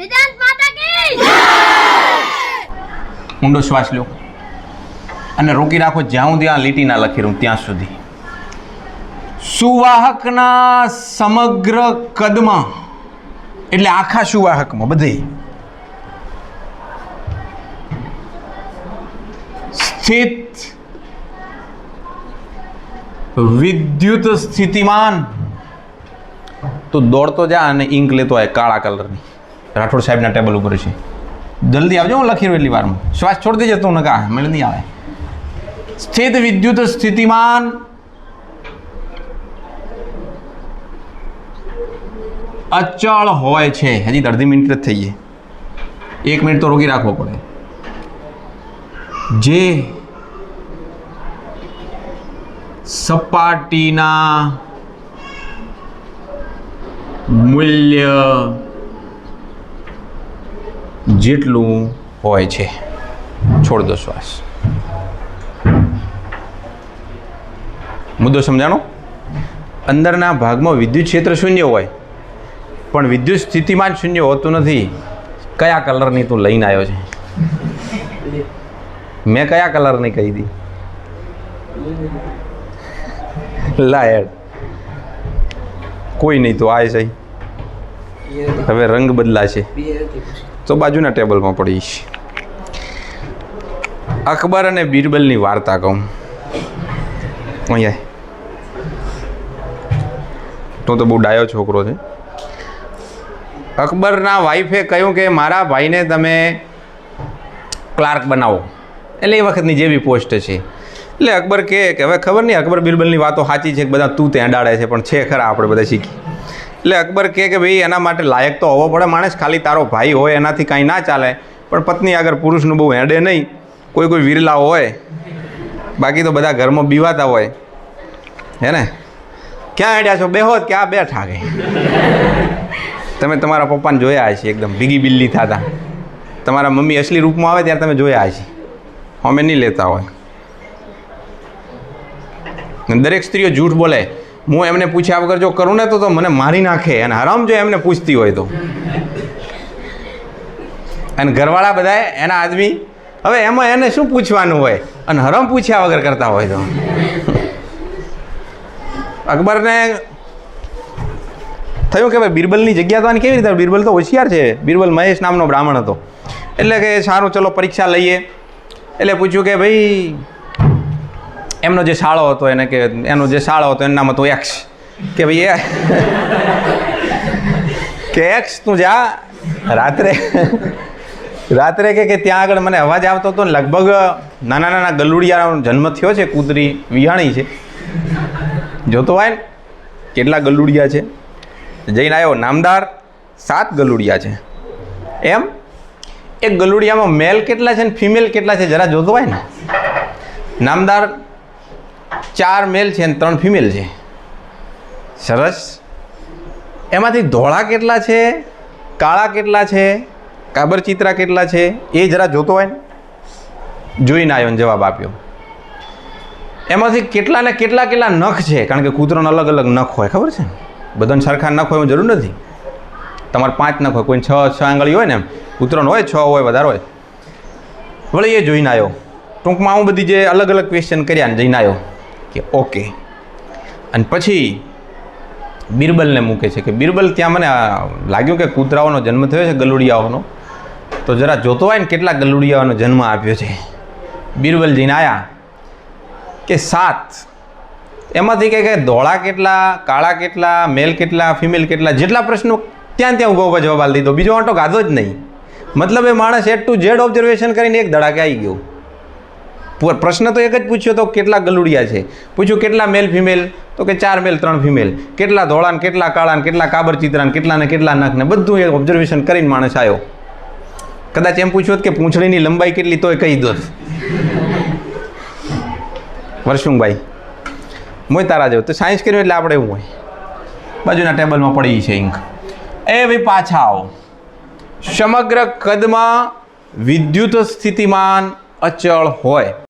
વેદાંત માતા કી ઊંડો શ્વાસ લો અને રોકી રાખો, જ્યાં હું ત્યાં લીટી ના લખી રહું ત્યાં સુધી. સુવાહકના સમગ્ર કદમાં, એટલે આખા સુવાહકમાં, બધે. સ્થિત વિદ્યુત સ્થિતિમાન. તો દોડતો જા અને ઇંક લેતો હોય કાળા કલરની. રાઠોડ સાહેબના ટેબલ ઉપર છે. જલ્દી આવજો હું લખી રહ્યો એટલી વારમાં. શ્વાસ છોડી દેજે તું, નકા, મેળ નહીં આવે. સ્થિત વિદ્યુત સ્થિતિમાન અચળ હોય છે. હજી અડધી મિનિટ જ થઈ છે એક મિનિટ તો રોકી રાખવો પડે. જે સપાટીના મૂલ્ય જેટલું હોય છે. છોડ દો શ્વાસ. મુદ્દો સમજાણો? અંદરના ભાગમાં વિદ્યુત ક્ષેત્ર શૂન્ય હોય પણ વિદ્યુત સ્થિતિમાં જ શૂન્ય હોતું નથી. કયા કલરની તું લઈને આવ્યો છે? મેં કયા કલરની કહી દી? લાયડ કોઈ નહીં તો આ છે હવે રંગ બદલાશે. તો બાજુના ટેબલમાં પડીશ. અકબર અને બિરબલની વાર્તા કહું. અહીંયા તું તો બહુ ડાયો છોકરો છે. અકબરના વાઈફે કહ્યું કે મારા ભાઈને તમે ક્લાર્ક બનાવો. એટલે એ વખતની જેવી પોસ્ટ છે. એટલે અકબર કહે કે હવે ખબર નહીં, અકબર, બિરબલની વાતો સાચી છે કે બધા તું ત્યાં ડાળે છે, પણ છે ખરા, આપણે બધા શીખી. એટલે અકબર કહે કે ભાઈ, એના માટે લાયક તો હોવો પડે, માણસ ખાલી તારો ભાઈ હોય, એનાથી કાંઈ ના ચાલે, પણ પત્ની આગળ પુરુષનું બહુ હેડે નહીં, કોઈ કોઈ વિરલા હોય, બાકી તો બધા ઘરમાં બીવાતા હોય. હે ને? ક્યાં હેડ્યા છો? બેહો જ, ક્યાં બેઠા ગઈ તમે તમારા પપ્પાને જોયા હશે, એકદમ ભીગી બિલ્લી થતા. તમારા મમ્મી અસલી રૂપમાં આવે ત્યારે તમે જોયા હશે. અમે નહીં લેતા હોય. દરેક સ્ત્રીઓ જૂઠ બોલે. હું એમને પૂછ્યા વગર જો કરું ને તો તો મને મારી નાખે અને હરામ જો એમને પૂછતી હોય તો. અને ઘરવાળા બધાએ એના આદમી, હવે એમાં એને શું પૂછવાનું હોય? અને હરમ પૂછ્યા વગર કરતા હોય તો. અકબરને થયું કે ભાઈ બિરબલની જગ્યા તો આની કેવી રીતે, બિરબલ તો હોશિયાર છે. બિરબલ મહેશ નામનો બ્રાહ્મણ હતો. એટલે કે સારું, ચલો પરીક્ષા લઈએ. એટલે પૂછ્યું કે ભાઈ એમનો જે શાળો હતો એને કે, એનો જે શાળો હતો એનું નામ હતું એક્સ કે ભાઈ એ કે એક્સ તું જા. રાત્રે રાત્રે કે ત્યાં આગળ મને અવાજ આવતો હતો લગભગ નાના નાના ગલુડિયાનો જન્મ થયો છે કૂતરી વિહાણી છે. જોતો હોય ને કેટલા ગલુડિયા છે. જઈને આવ્યો, નામદાર, સાત ગલુડિયા છે. એમ? એક ગલુડિયામાં મેલ કેટલા છે ને ફિમેલ કેટલા છે, જરા જોતો હોય ને? નામદાર ચાર મેલ છે અને ત્રણ ફિમેલ છે. સરસ. એમાંથી ધોળા કેટલા છે? કાળા કેટલા છે? કાબરચિત્રા કેટલા છે? એ જરા જોતો હોય ને. જોઈને આવ્યો જવાબ આપ્યો. એમાંથી કેટલા ને કેટલા કેટલા નખ છે? કારણ કે કૂતરોને અલગ અલગ નખ હોય, ખબર છે બધાને સરખા નખ હોય એવું જરૂર નથી. તમારે પાંચ નખ હોય, કોઈને છ છ આંગળી હોય ને એમ. કૂતરોને હોય, છ હોય, વધારે હોય. વળી એ જોઈને આવ્યો ટૂંકમાં હું બધી જે અલગ અલગ ક્વેશ્ચન કર્યા ને જઈને આવ્યો કે ઓકે. અને પછી બિરબલને મૂકે છે કે બિરબલ ત્યાં મને લાગ્યું કે કૂતરાઓનો જન્મ થયો છે ગલુડિયાઓનો. તો જરા જોતો હોય ને કેટલા ગલુડિયાઓનો જન્મ આપ્યો છે. બિરબલ જઈને આવ્યા કે સાત. એમાંથી કે ધોળા કેટલા, કાળા કેટલા મેલ કેટલા ફિમેલ કેટલા, જેટલા પ્રશ્નો ત્યાં ત્યાં ઊભા ઊભા જવાબ આપી દીધો. બીજો આંટો ગાધો જ નહીં. મતલબ એ માણસ એટ ટુ ઝેડ ઓબ્ઝર્વેશન કરીને એક ધડાકે આવી ગયો. પ્રશ્ન તો એક જ પૂછ્યો તો કેટલા ગલુડિયા છે? પૂછ્યું કેટલા મેલ ફિમેલ તો કે ચાર મેલ ત્રણ ફિમેલ કેટલા ધોળા ને કેટલા કાળાને, કેટલા કાબર ચિત્રાને કેટલાને કેટલા ને કેટલા નખ બધું એ ઓબ્ઝર્વેશન કરીને માણસ આવ્યો કદાચ એમ પૂછ્યું કે પૂંછડીની લંબાઈ કેટલી તોય કહી દો વર્ષુંગભાઈ મોય તારા જેવું. તો સાયન્સ કર્યું એટલે આપણે એવું હોય. બાજુના ટેબલમાં પડી છે ઇંક એ ભાઈ પાછા આવો. સમગ્ર કદમાં વિદ્યુત સ્થિતિમાન અચળ હોય.